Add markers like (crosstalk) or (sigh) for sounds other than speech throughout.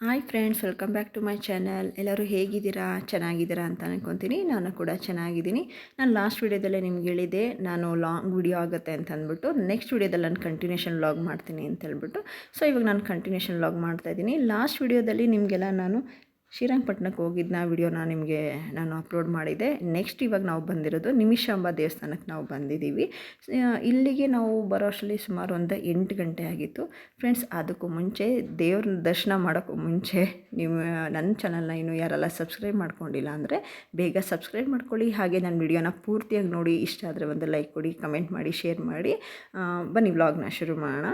Hi friends welcome back to my channel ಎಲ್ಲರೂ ಹೇಗಿದ್ದೀರಾ? ಚೆನ್ನಾಗಿದ್ದೀರಾ ಅಂತ ಅನ್ಕೊತೀನಿ. ನಾನು ಕೂಡ ಚೆನ್ನಾಗಿದ್ದೀನಿ. ನಾನು ಲಾಸ್ಟ್ ವೀಡಿಯೋದಲ್ಲೇ ನಿಮ್ಗೆ ಹೇಳಿದೆ ನಾನು ಲಾಂಗ್ ವಿಡಿಯೋ ಆಗುತ್ತೆ ಅಂತ ಅಂದ್ಬಿಟ್ಟು ನೆಕ್ಸ್ಟ್ ವೀಡಿಯೋದಲ್ಲಿ ನಾನು ಕಂಟಿನ್ಯೂಷನ್ ಲಾಗ್ ಮಾಡ್ತೀನಿ ಅಂತ ಹೇಳ್ಬಿಟ್ಟು. ಸೊ ಇವಾಗ ನಾನು ಕಂಟಿನ್ಯೂಷನ್ ಲಾಗ್ ಮಾಡ್ತಾಯಿದ್ದೀನಿ ಲಾಸ್ಟ್ ವೀಡಿಯೋದಲ್ಲಿ ನಿಮಗೆಲ್ಲ ನಾನು ಶ್ರೀರಂಗಪಟ್ಟಣಕ್ಕೆ ಹೋಗಿದ್ದ ವಿಡಿಯೋನ ನಿಮಗೆ ನಾನು ಅಪ್ಲೋಡ್ ಮಾಡಿದೆ ನೆಕ್ಸ್ಟ್ ಇವಾಗ ನಾವು ಬಂದಿರೋದು ನಿಮಿಷಾಂಬ ದೇವಸ್ಥಾನಕ್ಕೆ ನಾವು ಬಂದಿದ್ದೀವಿ. ಇಲ್ಲಿಗೆ ನಾವು ಬರೋ ಅಷ್ಟರಲ್ಲಿ ಸುಮಾರು ಒಂದು ಎಂಟು ಗಂಟೆ ಆಗಿತ್ತು. ಫ್ರೆಂಡ್ಸ್ ಅದಕ್ಕೂ ಮುಂಚೆ ದೇವ್ರ ದರ್ಶನ ಮಾಡೋಕ್ಕೂ ಮುಂಚೆ ನೀವು ನನ್ನ ಚಾನಲ್ನ ಇನ್ನು ಯಾರೆಲ್ಲ ಸಬ್ಸ್ಕ್ರೈಬ್ ಮಾಡ್ಕೊಂಡಿಲ್ಲ ಅಂದರೆ ಬೇಗ ಸಬ್ಸ್ಕ್ರೈಬ್ ಮಾಡ್ಕೊಳ್ಳಿ. ಹಾಗೆ ನನ್ನ ವಿಡಿಯೋನ ಪೂರ್ತಿಯಾಗಿ ನೋಡಿ. ಇಷ್ಟ ಆದರೆ ಒಂದು ಲೈಕ್ ಕೊಡಿ ಕಮೆಂಟ್ ಮಾಡಿ ಶೇರ್ ಮಾಡಿ. ಬನ್ನಿ ವ್ಲಾಗ್ನ ಶುರು ಮಾಡೋಣ.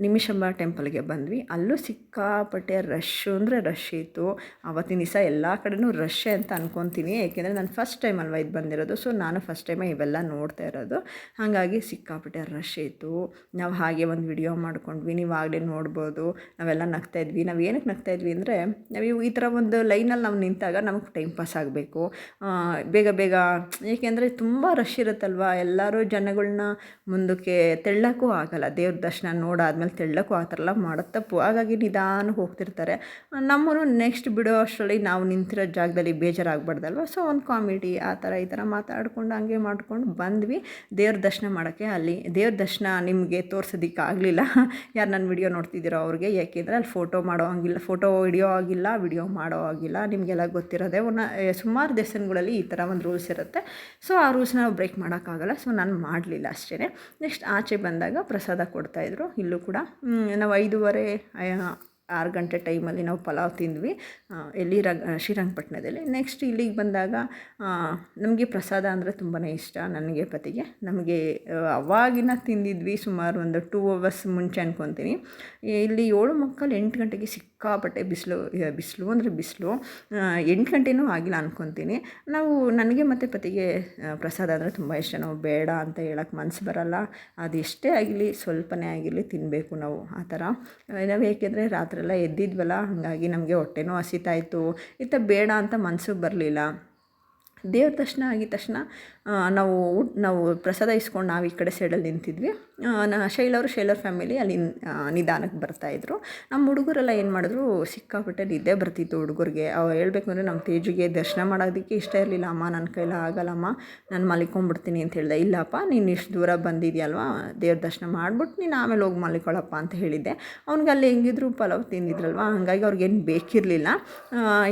ನಿಮಿಷಂಬ ಟೆಂಪಲ್ಗೆ ಬಂದ್ವಿ. ಅಲ್ಲೂ ಸಿಕ್ಕಾಪಟ್ಟೆ ರಶ್ಶು ಅಂದರೆ ರಶ್ ಇತ್ತು. ಆವತ್ತಿನ ದಿವಸ ಎಲ್ಲ ಕಡೆನೂ ರಶ್ ಅಂತ ಅನ್ಕೊತೀನಿ. ಏಕೆಂದರೆ ನಾನು ಫಸ್ಟ್ ಟೈಮ್ ಅಲ್ವಾ ಇದು ಬಂದಿರೋದು. ಸೊ ನಾನು ಫಸ್ಟ್ ಟೈಮೇ ಇವೆಲ್ಲ ನೋಡ್ತಾ ಇರೋದು. ಹಾಗಾಗಿ ಸಿಕ್ಕಾಪಟ್ಟೆ ರಶ್ ಇತ್ತು. ನಾವು ಹಾಗೆ ಒಂದು ವಿಡಿಯೋ ಮಾಡ್ಕೊಂಡ್ವಿ. ನೀವು ಆಗಲೇ ನೋಡ್ಬೋದು. ನಾವೆಲ್ಲ ನಗ್ತಾ ಇದ್ವಿ. ನಾವು ಏನಕ್ಕೆ ನಗ್ತಾ ಇದ್ವಿ ಅಂದರೆ, ನಾವು ಈ ಥರ ಒಂದು ಲೈನಲ್ಲಿ ನಾವು ನಿಂತಾಗ ನಮಗೆ ಟೈಮ್ ಪಾಸ್ ಆಗಬೇಕು. ಬೇಗ ಬೇಗ ಏಕೆಂದರೆ ತುಂಬ ರಶ್ ಇರುತ್ತಲ್ವ? ಎಲ್ಲರೂ ಜನಗಳನ್ನ ಮುಂದಕ್ಕೆ ತೆಳ್ಳಕ್ಕೂ ಆಗಲ್ಲ. ದೇವ್ರ ದರ್ಶನ ನೋಡಾದ್ಮೇಲೆ ತೆಳ್ಳಕ್ಕೂ ಆ ಥರ ಎಲ್ಲ ಮಾಡೋದು ತಪ್ಪು ಹಾಗಾಗಿ ನಿಧಾನ ಹೋಗ್ತಿರ್ತಾರೆ. ನಮ್ಮನ್ನು ನೆಕ್ಸ್ಟ್ ಬಿಡೋ ಅಷ್ಟರಲ್ಲಿ ನಾವು ನಿಂತಿರೋ ಜಾಗದಲ್ಲಿ ಬೇಜಾರಾಗಬಾರ್ದಲ್ವ? ಸೊ ಒಂದು ಕಾಮಿಡಿ ಆ ಥರ ಈ ಥರ ಮಾತಾಡ್ಕೊಂಡು ಹಂಗೆ ಮಾಡ್ಕೊಂಡು ಬಂದ್ವಿ. ದೇವ್ರ ದರ್ಶನ ಮಾಡೋಕ್ಕೆ ಅಲ್ಲಿ, ದೇವ್ರ ದರ್ಶನ ನಿಮಗೆ ತೋರ್ಸೋದಕ್ಕೆ ಆಗಲಿಲ್ಲ (laughs) ಯಾರು ನನ್ನ ವಿಡಿಯೋ ನೋಡ್ತಿದ್ದೀರೋ ಅವ್ರಿಗೆ, ಯಾಕೆಂದರೆ ಅಲ್ಲಿ ಫೋಟೋ ಮಾಡೋ ಹಂಗಿಲ್ಲ ಫೋಟೋ ವಿಡಿಯೋ ಆಗಿಲ್ಲ ವಿಡಿಯೋ ಮಾಡೋ ಆಗಿಲ್ಲ, ನಿಮಗೆಲ್ಲ ಗೊತ್ತಿರೋದೆ ಒಂದು ಸುಮಾರು ದೇವಸ್ಥಾನಗಳಲ್ಲಿ ಈ ಥರ ಒಂದು ರೂಲ್ಸ್ ಇರುತ್ತೆ. ಸೊ ಆ ರೂಲ್ಸ್ನ ನಾವು ಬ್ರೇಕ್ ಮಾಡೋಕ್ಕಾಗಲ್ಲ. ಸೊ ನಾನು ಮಾಡಲಿಲ್ಲ ಅಷ್ಟೇ ನೆಕ್ಸ್ಟ್ ಆಚೆ ಬಂದಾಗ ಪ್ರಸಾದ ಕೊಡ್ತಾಯಿದ್ರು ಇಲ್ಲೂ ಕೂಡ ಮ್, ನಾವು ಐದೂವರೆ ಆರು ಗಂಟೆ ಟೈಮಲ್ಲಿ ನಾವು ಪಲಾವ್ ತಿಂದ್ವಿ. ಎಲ್ಲಿ ರ ಶ್ರೀರಂಗಪಟ್ಟಣದಲ್ಲಿ ನೆಕ್ಸ್ಟ್ ಇಲ್ಲಿಗೆ ಬಂದಾಗ ನಮಗೆ ಪ್ರಸಾದ ಅಂದರೆ ತುಂಬಾ ಇಷ್ಟ ನನಗೆ ಪತಿಗೆ. ನಮಗೆ ಅವಾಗಿನ ತಿಂದಿದ್ವಿ ಸುಮಾರು ಒಂದು ಟೂ ಅವರ್ಸ್ ಮುಂಚೆ ಅನ್ಕೊತೀನಿ. ಇಲ್ಲಿ ಏಳು ಮಕ್ಕಳು ಎಂಟು ಗಂಟೆಗೆ ಸಿಕ್ಕಾಪಟ್ಟೆ ಬಿಸಿಲು ಬಿಸಿಲು ಅಂದರೆ ಬಿಸಿಲು ಎಂಟು ಗಂಟೆನೂ ಆಗಿಲ್ಲ ಅಂದ್ಕೊತೀನಿ ನಾವು, ನನಗೆ ಮತ್ತು ಪತಿಗೆ ಪ್ರಸಾದ ಅಂದರೆ ತುಂಬ ಇಷ್ಟ. ನಾವು ಬೇಡ ಅಂತ ಹೇಳಕ್ಕೆ ಮನಸ್ಸು ಬರಲ್ಲ. ಅದು ಆಗಿರಲಿ, ಸ್ವಲ್ಪನೇ ಆಗಿರಲಿ ತಿನ್ನಬೇಕು ನಾವು, ಆ ಥರ. ನಾವು ಏಕೆಂದರೆ ರಾತ್ರೆಲ್ಲ ಎದ್ದಿದ್ವಲ್ಲ, ಹಾಗಾಗಿ ನಮಗೆ ಹೊಟ್ಟೆನೂ ಹಸಿತಾಯಿತು. ಇತ್ತ ಬೇಡ ಅಂತ ಮನಸ್ಸು ಬರಲಿಲ್ಲ. ದೇವ್ರ ದರ್ಶನ ಆಗಿದ ತಕ್ಷಣ ನಾವು ನಾವು ಪ್ರಸಾದ ಇಸ್ಕೊಂಡು ನಾವು ಈ ಕಡೆ ಸೈಡಲ್ಲಿ ನಿಂತಿದ್ವಿ. ನಾ ಶೈಲವರು ಶೈಲರ್ ಫ್ಯಾಮಿಲಿ ಅಲ್ಲಿ ನಿಧಾನಕ್ಕೆ ಬರ್ತಾಯಿದ್ರು ನಮ್ಮ ಹುಡುಗರೆಲ್ಲ ಏನು ಮಾಡಿದ್ರು, ಸಿಕ್ಕಾಪಟ್ಟೆ ನಿದ್ದೆ ಬರ್ತಿತ್ತು ಹುಡುಗರಿಗೆ. ಅವ್ರು ಹೇಳಬೇಕು ಅಂದರೆ ನಮ್ಮ ತೇಜಿಗೆ ದರ್ಶನ ಮಾಡೋದಕ್ಕೆ ಇಷ್ಟ ಇರಲಿಲ್ಲ, ಅಮ್ಮ ನನ್ನ ಕೈಲ ಆಗಲ್ಲಮ್ಮ, ನಾನು ಮಲಿಕೊಂಡ್ಬಿಡ್ತೀನಿ ಅಂತ ಹೇಳಿದೆ. ಇಲ್ಲಪ್ಪ, ನೀನು ಇಷ್ಟು ದೂರ ಬಂದಿದ್ಯಲ್ವಾ, ದೇವ್ರ ದರ್ಶನ ಮಾಡಿಬಿಟ್ಟು ನೀನು ಆಮೇಲೆ ಹೋಗಿ ಮಲಿಕೊಳ್ಳಪ್ಪ ಅಂತ ಹೇಳಿದ್ದೆ. ಅವ್ನಿಗೆ ಅಲ್ಲಿ ಹೆಂಗಿದ್ರು ಪಲಾವ್ ತಿಂದಿದ್ರಲ್ವ, ಹಾಗಾಗಿ ಅವ್ರಿಗೇನು ಬೇಕಿರಲಿಲ್ಲ.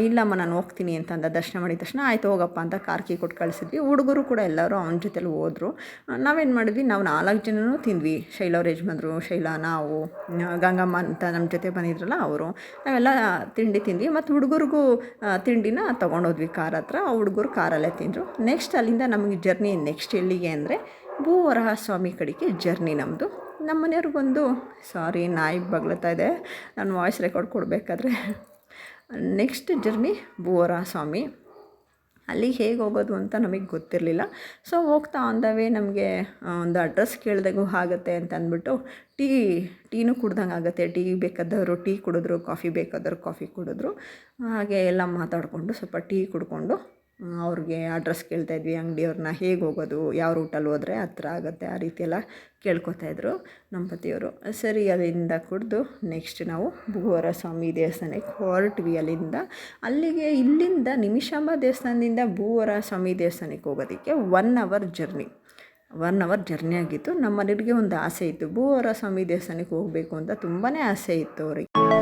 ಇಲ್ಲಮ್ಮ, ನಾನು ಹೋಗ್ತೀನಿ ಅಂತ ಅಂದ. ದರ್ಶನ ಮಾಡಿದ ತಕ್ಷಣ, ಆಯ್ತು, ಹೋಗಪ್ಪ ಅಂತ ಕಾರ್ಕಿ ಕೊಟ್ಟು ಕಳಿಸಿದ್ವಿ. ಹುಡುಗರು ಕೂಡ ಎಲ್ಲರೂ ಅವನ ಜೊತೆಲಿ ಹೋದರು. ನಾವೇನು ಮಾಡಿದ್ವಿ? ನಾವು ನಾಲ್ಕು ಜನನೂ ತಿಂದ್ವಿ. ಶೈಲವ್ರ ಯಜಮಾನ್ರು, ಶೈಲಾ, ನಾವು ಗಂಗಮ್ಮ ಅಂತ ನಮ್ಮ ಜೊತೆ ಬಂದಿದ್ರಲ್ಲ ಅವರು. ನಾವೆಲ್ಲ ತಿಂಡಿ ತಿಂದ್ವಿ. ಮತ್ತು ಹುಡುಗರಿಗೂ ತಿಂಡಿನ ತೊಗೊಂಡೋದ್ವಿ ಕಾರ್ ಹತ್ರ. ಆ ಹುಡುಗರು ಕಾರಲ್ಲೇ ತಿಂದರು. ನೆಕ್ಸ್ಟ್ ಅಲ್ಲಿಂದ ನಮಗೆ ಜರ್ನಿ ನೆಕ್ಸ್ಟ್ ಎಲ್ಲಿಗೆ ಅಂದರೆ ಭೂವರಹ ಸ್ವಾಮಿ ಕಡೆಗೆ ಜರ್ನಿ ನಮ್ಮದು ನಮ್ಮ ಮನೆಯವ್ರಿಗೊಂದು ಸಾರಿ ನಾಯಿ ಬಗ್ಲತ್ತಾ ಇದೆ. ನಾನು ವಾಯ್ಸ್ ರೆಕಾರ್ಡ್ ಕೊಡಬೇಕಾದ್ರೆ. ನೆಕ್ಸ್ಟ್ (laughs) ಜರ್ನಿ ಭೂವರಹ ಸ್ವಾಮಿ ಅಲ್ಲಿಗೆ ಹೇಗೆ ಹೋಗೋದು ಅಂತ ನಮಗೆ ಗೊತ್ತಿರಲಿಲ್ಲ. ಸೊ ಹೋಗ್ತಾ ಆನ್ ನಮಗೆ ಒಂದು ಅಡ್ರೆಸ್ ಕೇಳಿದಾಗೂ ಆಗುತ್ತೆ ಅಂತ ಅಂದ್ಬಿಟ್ಟು ಟೀ, ಟೀನೂ ಕುಡ್ದಂಗೆ ಆಗುತ್ತೆ. ಟೀ ಬೇಕಾದವರು ಟೀ ಕುಡಿದ್ರು, ಕಾಫಿ ಬೇಕಾದವ್ರು ಕಾಫಿ ಕುಡಿದ್ರು. ಹಾಗೆ ಎಲ್ಲ ಮಾತಾಡಿಕೊಂಡು ಸ್ವಲ್ಪ ಟೀ ಕುಡ್ಕೊಂಡು ಅವ್ರಿಗೆ ಅಡ್ರೆಸ್ ಕೇಳ್ತಾ ಇದ್ವಿ, ಅಂಗಡಿಯವ್ರನ್ನ ಹೇಗೆ ಹೋಗೋದು, ಯಾವ ರೂಟಲ್ಲಿ ಹೋದರೆ ಹತ್ರ ಆಗುತ್ತೆ, ಆ ರೀತಿ ಎಲ್ಲ ಕೇಳ್ಕೊತಾ ಇದ್ರು ನಮ್ಮ ಪತಿಯವರು ಸರಿ, ಅಲ್ಲಿಂದ ಕುಡಿದು ನೆಕ್ಸ್ಟ್ ನಾವು ಭೂವರ ಸ್ವಾಮಿ ದೇವಸ್ಥಾನಕ್ಕೆ ಹೊರಟ್ವಿ ಅಲ್ಲಿಂದ. ಅಲ್ಲಿಗೆ ಇಲ್ಲಿಂದ ನಿಮಿಷಾಂಬ ದೇವಸ್ಥಾನದಿಂದ ಭೂವರ ಸ್ವಾಮಿ ದೇವಸ್ಥಾನಕ್ಕೆ ಹೋಗೋದಕ್ಕೆ one hour journey one hour journey ಆಗಿತ್ತು. ನಮ್ಮ ಮನೆಯವ್ರಿಗೆ ಒಂದು ಆಸೆ ಇತ್ತು ಭೂವರ ಸ್ವಾಮಿ ದೇವಸ್ಥಾನಕ್ಕೆ ಹೋಗಬೇಕು ಅಂತ ತುಂಬಾ ಆಸೆ ಇತ್ತು ಅವ್ರಿಗೆ.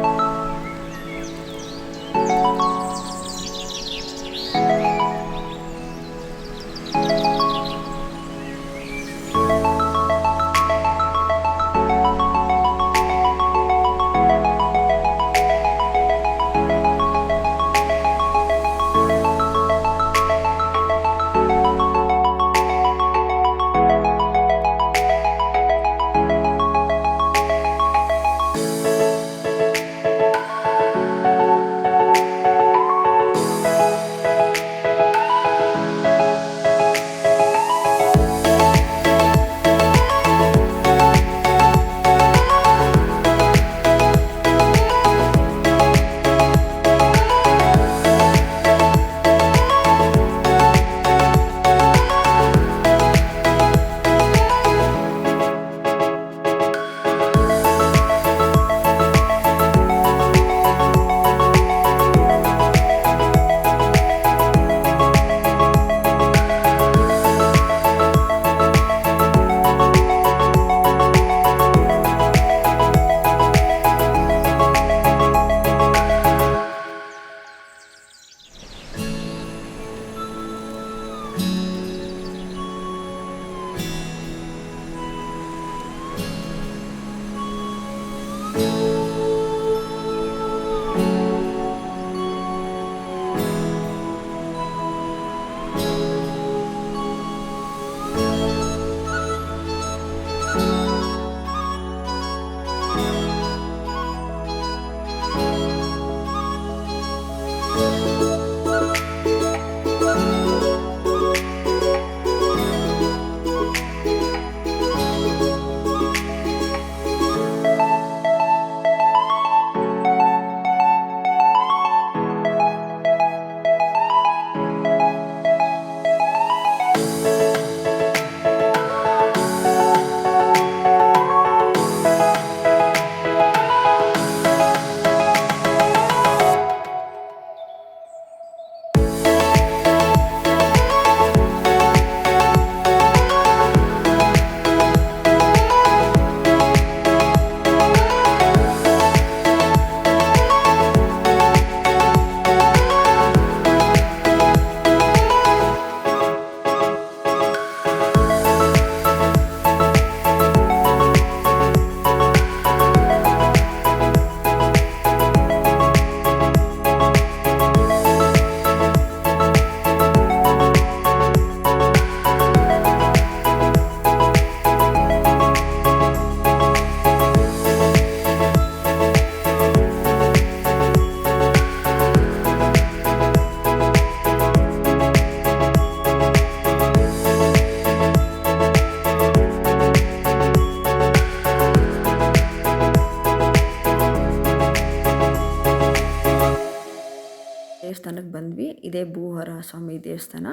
ದೇವಸ್ಥಾನಕ್ಕೆ ಬಂದ್ವಿ. ಇದೇ ಭೂಹರ ಸ್ವಾಮಿ ದೇವಸ್ಥಾನ.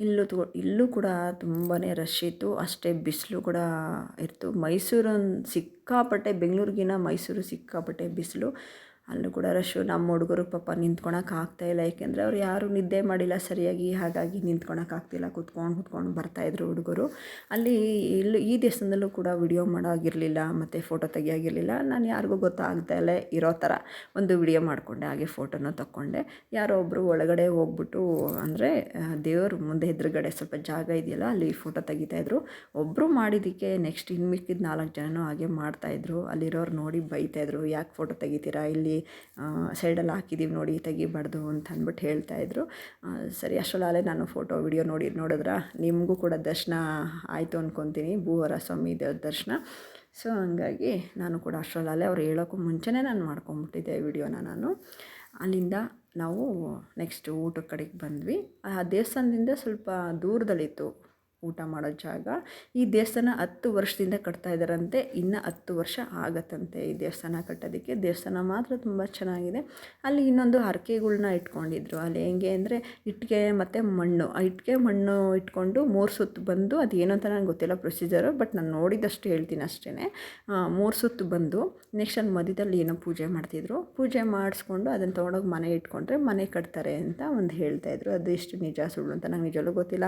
ಇಲ್ಲೂ ತಗೋ ಇಲ್ಲೂ ಕೂಡ ತುಂಬಾ ರಶ್ ಇತ್ತು. ಅಷ್ಟೇ ಬಿಸಿಲು ಕೂಡ ಇತ್ತು. ಮೈಸೂರು ಸಿಕ್ಕಾಪಟ್ಟೆ, ಬೆಂಗಳೂರಿಗಿನ ಮೈಸೂರು ಸಿಕ್ಕಾಪಟ್ಟೆ ಬಿಸಿಲು. ಅಲ್ಲೂ ಕೂಡ ರಶ್ಶು ನಮ್ಮ ಹುಡುಗರು ಪಾಪ ನಿಂತ್ಕೊಳಕ್ಕೆ ಆಗ್ತಾಯಿಲ್ಲ ಏಕೆಂದರೆ ಅವ್ರು ಯಾರೂ ನಿದ್ದೆ ಮಾಡಿಲ್ಲ ಸರಿಯಾಗಿ, ಹಾಗಾಗಿ ನಿಂತ್ಕೊಳಕ್ಕೆ ಆಗ್ತಿಲ್ಲ. ಕುತ್ಕೊಂಡು ಕುತ್ಕೊಂಡು ಬರ್ತಾಯಿದ್ರು ಹುಡುಗರು. ಅಲ್ಲಿ ಇಲ್ಲಿ ಈ ದೇವಸ್ಥಾನದಲ್ಲೂ ಕೂಡ ವಿಡಿಯೋ ಮಾಡೋಗಿರಲಿಲ್ಲ, ಮತ್ತು ಫೋಟೋ ತೆಗಿಯಾಗಿರಲಿಲ್ಲ. ನಾನು ಯಾರಿಗೂ ಗೊತ್ತಾಗ್ದಲೇ ಇರೋ ಥರ ಒಂದು ವಿಡಿಯೋ ಮಾಡಿಕೊಂಡೆ, ಹಾಗೆ ಫೋಟೋನ ತಕ್ಕೊಂಡೆ. ಯಾರೋ ಒಬ್ಬರು ಒಳಗಡೆ ಹೋಗ್ಬಿಟ್ಟು, ಅಂದರೆ ದೇವರು ಮುಂದೆ ಎದುರುಗಡೆ ಸ್ವಲ್ಪ ಜಾಗ ಇದೆಯಲ್ಲ, ಅಲ್ಲಿ ಫೋಟೋ ತೆಗಿತಾಯಿದ್ರು ಒಬ್ಬರು ಮಾಡಿದ್ದಕ್ಕೆ ನೆಕ್ಸ್ಟ್ ಇನ್ನು ನಾಲ್ಕು ಜನನೂ ಹಾಗೆ ಮಾಡ್ತಾಯಿದ್ರು ಅಲ್ಲಿರೋರು ನೋಡಿ ಬೈತಾಯಿದ್ರು ಯಾಕೆ ಫೋಟೋ ತೆಗಿತೀರಾ, ಇಲ್ಲಿ ಸೈಡಲ್ಲಿ ಹಾಕಿದ್ದೀವಿ ನೋಡಿ, ತೆಗಿಬಾರ್ದು ಅಂತ ಅಂದ್ಬಿಟ್ಟು ಹೇಳ್ತಾಯಿದ್ರು ಸರಿ ಅಷ್ಟರಲ್ಲೇ ನಾನು ಫೋಟೋ ವಿಡಿಯೋ ನೋಡಿ, ನೋಡಿದ್ರೆ? ನಿಮಗೂ ಕೂಡ ದರ್ಶನ ಆಯಿತು ಅಂದ್ಕೊತೀನಿ ಭೂವರ ಸ್ವಾಮಿ ದೇವ್ರ ದರ್ಶನ. ಸೊ ಹಂಗಾಗಿ ನಾನು ಕೂಡ ಅಷ್ಟರಲ್ಲೇ ಅವ್ರು ಹೇಳೋಕ್ಕೂ ಮುಂಚೆನೇ ನಾನು ಮಾಡ್ಕೊಂಬಿಟ್ಟಿದ್ದೆ ವಿಡಿಯೋನ ನಾನು. ಅಲ್ಲಿಂದ ನಾವು ನೆಕ್ಸ್ಟ್ ಊಟದ ಕಡೆಗೆ ಬಂದ್ವಿ. ಆ ದೇವಸ್ಥಾನದಿಂದ ಸ್ವಲ್ಪ ದೂರದಲ್ಲಿತ್ತು. ಊಟ ಮಾಡೋ ಜಾಗ ಈ ದೇವಸ್ಥಾನ ಹತ್ತು ವರ್ಷದಿಂದ ಕಟ್ತಾ ಇದ್ದಾರಂತೆ, ಇನ್ನು ಹತ್ತು ವರ್ಷ ಆಗತ್ತಂತೆ ಈ ದೇವಸ್ಥಾನ ಕಟ್ಟೋದಕ್ಕೆ. ದೇವಸ್ಥಾನ ಮಾತ್ರ ತುಂಬ ಚೆನ್ನಾಗಿದೆ. ಅಲ್ಲಿ ಇನ್ನೊಂದು ಹರಕೆಗಳನ್ನ ಇಟ್ಕೊಂಡಿದ್ರು. ಅಲ್ಲಿ ಹೆಂಗೆ ಅಂದರೆ ಇಟ್ಟಿಗೆ ಮತ್ತು ಮಣ್ಣು. ಆ ಇಟ್ಟಿಗೆ ಮಣ್ಣು ಇಟ್ಕೊಂಡು ಮೂರು ಸುತ್ತು ಬಂದು ಅದು ಏನು ಅಂತ ನನಗೆ ಗೊತ್ತಿಲ್ಲ ಪ್ರೊಸೀಜರು ಬಟ್ ನಾನು ನೋಡಿದಷ್ಟು ಹೇಳ್ತೀನಿ ಅಷ್ಟೇ ಮೂರು ಸುತ್ತು ಬಂದು ನೆಕ್ಸ್ಟ್ ಅಲ್ಲಿ ಮಧ್ಯದಲ್ಲಿ ಏನೋ ಪೂಜೆ ಮಾಡ್ತಿದ್ರು. ಪೂಜೆ ಮಾಡಿಸ್ಕೊಂಡು ಅದನ್ನು ತೊಗೊಂಡೋಗಿ ಮನೆ ಇಟ್ಕೊಂಡ್ರೆ ಮನೆ ಕಟ್ತಾರೆ ಅಂತ ಒಂದು ಹೇಳ್ತಾಯಿದ್ರು ಅದು ಎಷ್ಟು ನಿಜ ಸುಳ್ಳು ಅಂತ ನಂಗೆ ನಿಜವೂ ಗೊತ್ತಿಲ್ಲ.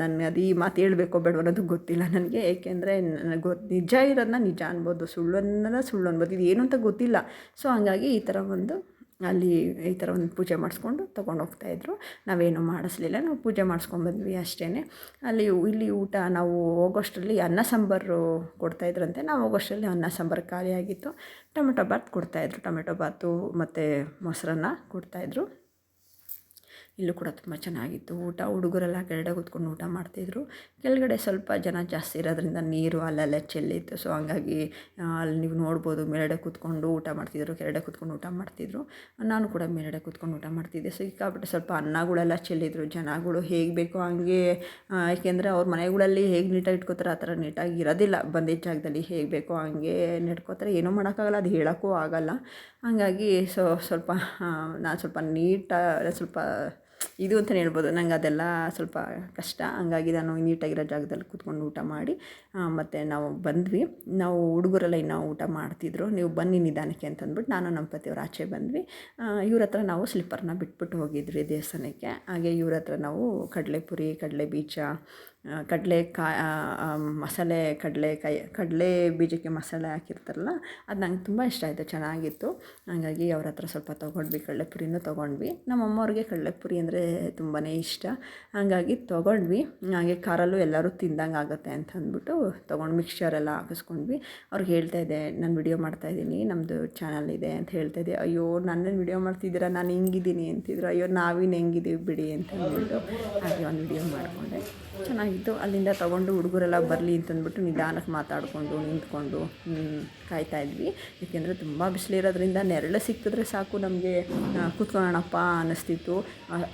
ನನ್ನ ಅದು ಈ ಮಾತು ಹೇಳಬೇಕು ಬೇಡ ಅನ್ನೋದು ಗೊತ್ತಿಲ್ಲ ನನಗೆ. ಏಕೆಂದರೆ ನನಗೆ ಗೊತ್ತು ನಿಜ ಇರೋದನ್ನ ನಿಜ ಅನ್ಬೋದು, ಸುಳ್ಳು ಅನ್ನೋದ ಸುಳ್ಳು ಅನ್ಬೋದು, ಇದು ಏನು ಅಂತ ಗೊತ್ತಿಲ್ಲ. ಸೊ ಹಂಗಾಗಿ ಈ ಥರ ಒಂದು ಅಲ್ಲಿ ಈ ಥರ ಒಂದು ಪೂಜೆ ಮಾಡಿಸ್ಕೊಂಡು ತೊಗೊಂಡು ಹೋಗ್ತಾಯಿದ್ರು ನಾವೇನು ಮಾಡಿಸ್ಲಿಲ್ಲ, ನಾವು ಪೂಜೆ ಮಾಡಿಸ್ಕೊಂಡ್ಬಂದ್ವಿ ಅಷ್ಟೇ ಅಲ್ಲಿ ಇಲ್ಲಿ ಊಟ ನಾವು ಹೋಗೋಷ್ಟರಲ್ಲಿ ಅನ್ನ ಸಾಂಬಾರು ಕೊಡ್ತಾಯಿದ್ರಂತೆ ನಾವು ಹೋಗೋಷ್ಟರಲ್ಲಿ ಅನ್ನ ಸಾಂಬಾರು ಖಾಲಿಯಾಗಿತ್ತು. ಟೊಮೆಟೊ ಬಾತ್ ಕೊಡ್ತಾಯಿದ್ರು ಟೊಮೆಟೊ ಬಾತು ಮತ್ತು ಮೊಸರನ್ನ ಕೊಡ್ತಾಯಿದ್ರು ಇಲ್ಲೂ ಕೂಡ ತುಂಬ ಚೆನ್ನಾಗಿತ್ತು. ಊಟ ಹುಡುಗರೆಲ್ಲ ಕೆಳಗಡೆ ಕೂತ್ಕೊಂಡು ಊಟ ಮಾಡ್ತಿದ್ರು. ಕೆಳಗಡೆ ಸ್ವಲ್ಪ ಜನ ಜಾಸ್ತಿ ಇರೋದ್ರಿಂದ ನೀರು ಅಲ್ಲೆಲ್ಲ ಚೆಲ್ಲಿತ್ತು. ಸೊ ಹಂಗಾಗಿ ಅಲ್ಲಿ ನೀವು ನೋಡ್ಬೋದು ಮೇಲ್ಗಡೆ ಕೂತ್ಕೊಂಡು ಊಟ ಮಾಡ್ತಿದ್ರು, ಕೆಳಗಡೆ ಕೂತ್ಕೊಂಡು ಊಟ ಮಾಡ್ತಿದ್ರು. ನಾನು ಕೂಡ ಮೇಲ್ಗಡೆ ಕೂತ್ಕೊಂಡು ಊಟ ಮಾಡ್ತಿದ್ದೆ. ಸೊ ಸಿಕ್ಕಾಪಟ್ಟೆ ಸ್ವಲ್ಪ ಅನ್ನಗಳೆಲ್ಲ ಚೆಲ್ಲಿದ್ರು. ಜನಗಳು ಹೇಗೆ ಬೇಕೋ ಹಂಗೆ ಏಕೆಂದರೆ ಅವ್ರ ಮನೆಗಳಲ್ಲಿ ಹೇಗೆ ನೀಟಾಗಿ ಇಟ್ಕೋತಾರೆ, ಆ ಥರ ನೀಟಾಗಿ ಇರೋದಿಲ್ಲ. ಬಂದಿದ್ದ ಜಾಗದಲ್ಲಿ ಹೇಗೆ ಬೇಕೋ ಹಂಗೆ ನಡ್ಕೋತಾರೆ. ಏನೂ ಮಾಡೋಕ್ಕಾಗಲ್ಲ, ಅದು ಹೇಳೋಕ್ಕೂ ಆಗೋಲ್ಲ. ಹಾಗಾಗಿ, ಸೊ, ಸ್ವಲ್ಪ ನಾನು ಸ್ವಲ್ಪ ನೀಟಾಗಿ, ಸ್ವಲ್ಪ ಇದು ಅಂತಲೇ ಹೇಳ್ಬೋದು. ನಂಗೆ ಅದೆಲ್ಲ ಸ್ವಲ್ಪ ಕಷ್ಟ. ಹಂಗಾಗಿ ನಾನು ನೀಟಾಗಿರೋ ಜಾಗದಲ್ಲಿ ಕೂತ್ಕೊಂಡು ಊಟ ಮಾಡಿ ಮತ್ತು ನಾವು ಬಂದ್ವಿ. ನಾವು ಹುಡುಗರೆಲ್ಲ ಇನ್ನೂ ಊಟ ಮಾಡ್ತಿದ್ರು. ನೀವು ಬನ್ನಿ ನಿಧಾನಕ್ಕೆ ಅಂತಂದ್ಬಿಟ್ಟು ನಾನು ನಮ್ಮ ಪತಿಯವ್ರ ಆಚೆ ಬಂದ್ವಿ. ಇವ್ರ ಹತ್ರ ನಾವು ಸ್ಲಿಪ್ಪರ್ನ ಬಿಟ್ಬಿಟ್ಟು ಹೋಗಿದ್ವಿ ದೇವಸ್ಥಾನಕ್ಕೆ. ಹಾಗೆ ಇವ್ರ ಹತ್ರ ನಾವು ಕಡಲೆಪುರಿ, ಕಡಲೆ ಬೀಜ ಕಡಲೆಕಾಯಿ ಮಸಾಲೆ ಕಡಲೆಕಾಯಿ ಕಡಲೆ ಬೀಜಕ್ಕೆ ಮಸಾಲೆ ಹಾಕಿರ್ತಾರಲ್ಲ, ಅದು ನಂಗೆ ತುಂಬ ಇಷ್ಟ ಆಯಿತು, ಚೆನ್ನಾಗಿತ್ತು. ಹಾಗಾಗಿ ಅವ್ರ ಹತ್ರ ಸ್ವಲ್ಪ ತೊಗೊಂಡ್ವಿ, ಕಡಲೆಪುರಿನೂ ತೊಗೊಂಡ್ವಿ. ನಮ್ಮ ಅಮ್ಮವ್ರಿಗೆ ಕಡಲೆಪುರಿ ಅಂದರೆ ತುಂಬಾ ಇಷ್ಟ. ಹಾಗಾಗಿ ತೊಗೊಂಡ್ವಿ. ಹಾಗೆ ಕಾರಲ್ಲೂ ಎಲ್ಲರೂ ತಿಂದಂಗೆ ಆಗುತ್ತೆ ಅಂತ ಅಂದ್ಬಿಟ್ಟು ತೊಗೊಂಡು ಮಿಕ್ಸ್ಚರೆಲ್ಲ ಹಾಕಿಸ್ಕೊಂಡ್ವಿ. ಅವ್ರಿಗೆ ಹೇಳ್ತಾ ಇದ್ದೆ, ನಾನು ವಿಡಿಯೋ ಮಾಡ್ತಾ ಇದ್ದೀನಿ ನಮ್ಮದು ಚಾನಲ್ ಇದೆ ಅಂತ ಹೇಳ್ತಾ ಹೇಳ್ತಾಯಿದ್ದೆ ಅಯ್ಯೋ ನನ್ನೇನು ವಿಡಿಯೋ ಮಾಡ್ತಿದ್ದೀರಾ? ನಾನು ಹಿಂಗಿದ್ದೀನಿ ಅಂತಿದ್ರು. ಅಯ್ಯೋ ನಾವಿನ್ನು ಹೆಂಗಿದ್ದೀವಿ ಬಿಡಿ ಅಂತ ಅಂದ್ಬಿಟ್ಟು ಹಾಗೆ ಒಂದು ವಿಡಿಯೋ ಮಾಡಿಕೊಂಡೆ. ಚೆನ್ನಾಗಿತ್ತು ಅಲ್ಲಿಂದ ತೊಗೊಂಡು ಹುಡುಗರೆಲ್ಲ ಬರಲಿ ಅಂತಂದ್ಬಿಟ್ಟು ನಿಧಾನಕ್ಕೆ ಮಾತಾಡಿಕೊಂಡು, ನಿಂತ್ಕೊಂಡು ಕಾಯ್ತಾ ಇದ್ವಿ. ಏಕೆಂದರೆ ತುಂಬ ಬಿಸಿಲಿರೋದ್ರಿಂದ ನೆರಳು ಸಿಕ್ಕಿದ್ರೆ ಸಾಕು ನಮಗೆ ಕೂತ್ಕೊಳ್ಳೋಣಪ್ಪ ಅನ್ನಿಸ್ತಿತ್ತು.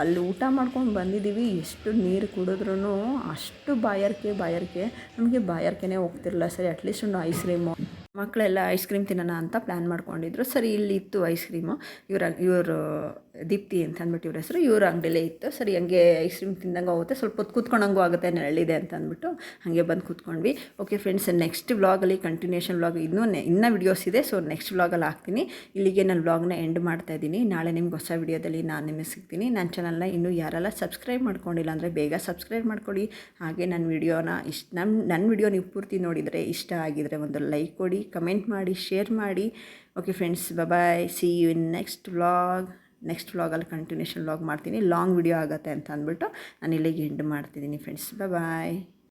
ಅಲ್ಲಿ ಊಟ ಮಾಡ್ಕೊಂಡು ಬಂದಿದ್ದೀವಿ. ಎಷ್ಟು ನೀರು ಕುಡಿದ್ರೂ ಅಷ್ಟು ಬಾಯಾರಿಕೆ ಬಾಯಾರಿಕೆ. ನಮಗೆ ಬಾಯಾರಿಕೆನೇ ಹೋಗ್ತಿರಲಿಲ್ಲ ಸರಿ. ಅಟ್ಲೀಸ್ಟ್ ಒಂದು ಐಸ್ ಕ್ರೀಮು ಮಕ್ಕಳೆಲ್ಲ ಐಸ್ ಕ್ರೀಮ್ ತಿನ್ನೋಣ ಅಂತ ಪ್ಲ್ಯಾನ್ ಮಾಡ್ಕೊಂಡಿದ್ರು. ಸರಿ, ಇಲ್ಲಿ ಇತ್ತು ಐಸ್ ಕ್ರೀಮು ಇವ್ರ ಇವರು ದೀಪ್ತಿ ಅಂತ ಅಂದ್ಬಿಟ್ಟು ಇವ್ರ ಹೆಸರು, ಇವ್ರ ಅಂಗಡಿಲೇ ಇತ್ತು. ಸರಿ, ಹಂಗೆ ಐಸ್ ಕ್ರೀಮ್ ತಿಂದಂಗೆ ಹೋಗುತ್ತೆ ಸ್ವಲ್ಪ ಹೊತ್ತು ಕೂತ್ಕೊಂಡಂಗೂ ಆಗುತ್ತೆ ನೆರಳಿದೆ ಅಂತ ಅಂದ್ಬಿಟ್ಟು ಹಾಗೆ ಬಂದು ಕೂತ್ಕೊಂಡ್ವಿ. ಓಕೆ ಫ್ರೆಂಡ್ಸ್ ನೆಕ್ಸ್ಟ್ ವ್ಲಾಗಲ್ಲಿ ಕಂಟಿನ್ಯೂಷನ್ ವ್ಲಾಗ್ ಇನ್ನೂ ಇನ್ನೂ ವಿಡಿಯೋಸ್ ಇದೆ ಸೊ ನೆಕ್ಸ್ಟ್ ವ್ಲಾಗಲ್ಲಿ ಹಾಕ್ತೀನಿ. ಇಲ್ಲಿಗೆ ನಾನು ವ್ಲಾಗ್ನ ಎಂಡ್ ಮಾಡ್ತಾ ಇದ್ದೀನಿ. ನಾಳೆ ನಿಮ್ಗೆ ಹೊಸ ವಿಡಿಯೋದಲ್ಲಿ ನಾನು ನಿಮಗೆ ಸಿಗ್ತೀನಿ. ನನ್ನ ಚಾನಲ್ನ ಇನ್ನೂ ಯಾರೆಲ್ಲ ಸಬ್ಸ್ಕ್ರೈಬ್ ಮಾಡ್ಕೊಂಡಿಲ್ಲ ಅಂದರೆ ಬೇಗ ಸಬ್ಸ್ಕ್ರೈಬ್ ಮಾಡ್ಕೊಳ್ಳಿ ಹಾಗೆ ನನ್ನ ವಿಡಿಯೋನ ಇಷ್ಟ ನನ್ನ ನನ್ನ ವಿಡಿಯೋ ನೀವು ಪೂರ್ತಿ ನೋಡಿದರೆ ಇಷ್ಟ ಆಗಿದರೆ ಒಂದು ಲೈಕ್ ಕೊಡಿ ಕಮೆಂಟ್ ಮಾಡಿ ಶೇರ್ ಮಾಡಿ. Okay friends bye see you in next vlog next ವ್ಲಾಗಲ್ಲಿ ಕಂಟಿನ್ಯೂಷನ್ ವ್ಲಾಗ್ ಮಾಡ್ತೀನಿ. ಲಾಂಗ್ ವಿಡಿಯೋ ಆಗುತ್ತೆ ಅಂತ ಅಂದ್ಬಿಟ್ಟು ನಾನು ಇಲ್ಲಿಗೆ ಎಂಡ್ ಮಾಡ್ತಿದ್ದೀನಿ ಫ್ರೆಂಡ್ಸ್. ಬಾಯ್